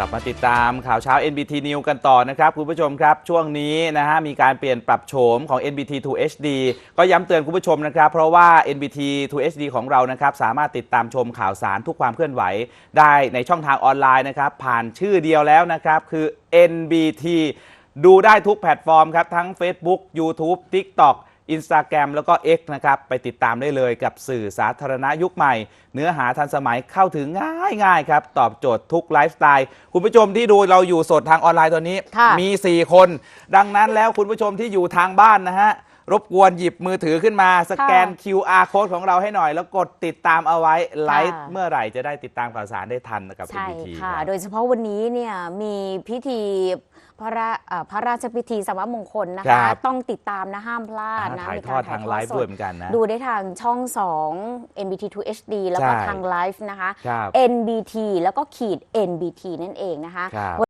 กลับมาติดตามข่าวเช้า NBT News กันต่อนะครับคุณผู้ชมครับ ช่วงนี้นะฮะมีการเปลี่ยนปรับโฉมของ NBT 2 HD ก็ย้ำเตือนคุณผู้ชมนะครับ เพราะว่า NBT 2 HD ของเรานะครับสามารถติดตามชมข่าวสารทุกความเคลื่อนไหว ได้ในช่องทางออนไลน์นะครับ ผ่านชื่อเดียวแล้วนะครับคือ NBT ดูได้ทุกแพลตฟอร์มครับ ทั้ง Facebook YouTube TikTok Instagram แล้วก็ X นะครับ ไปติดตามได้เลยกับสื่อสาธารณะยุคใหม่ เนื้อหาทันสมัยเข้าถึงง่ายง่ายๆครับ ตอบโจทย์ทุกไลฟ์สไตล์ คุณผู้ชมที่ดูเราอยู่สดทางออนไลน์ตอนนี้ ค่ะมี 4 คน ดังนั้นแล้วคุณผู้ชมที่อยู่ทางบ้านนะฮะ รบกวนหยิบมือถือขึ้นมา สแกน QR code ของเราให้หน่อย แล้วกดติดตามเอาไว้ไลฟ์เมื่อไหร่จะได้ติดตามข่าวสารได้ทันกับใช่ NBT ค่ะรับโดยเฉพาะวันนี้เนี่ยมีพิธี พระราเอ่อพระราชพิธีสมมงคลนะครัคะบต้องติดตามนะห้ามพลาดนะถ่ายมีทกอรดทางไลฟ์สด้วยเหมือนกันนะ ดูได้ทางช่อง 2 NBT 2 HD แล้วก็ใช่ทางไลฟ์นะคะครับ NBT แล้วก็ขีด NBT นั่นเองนะคะครับ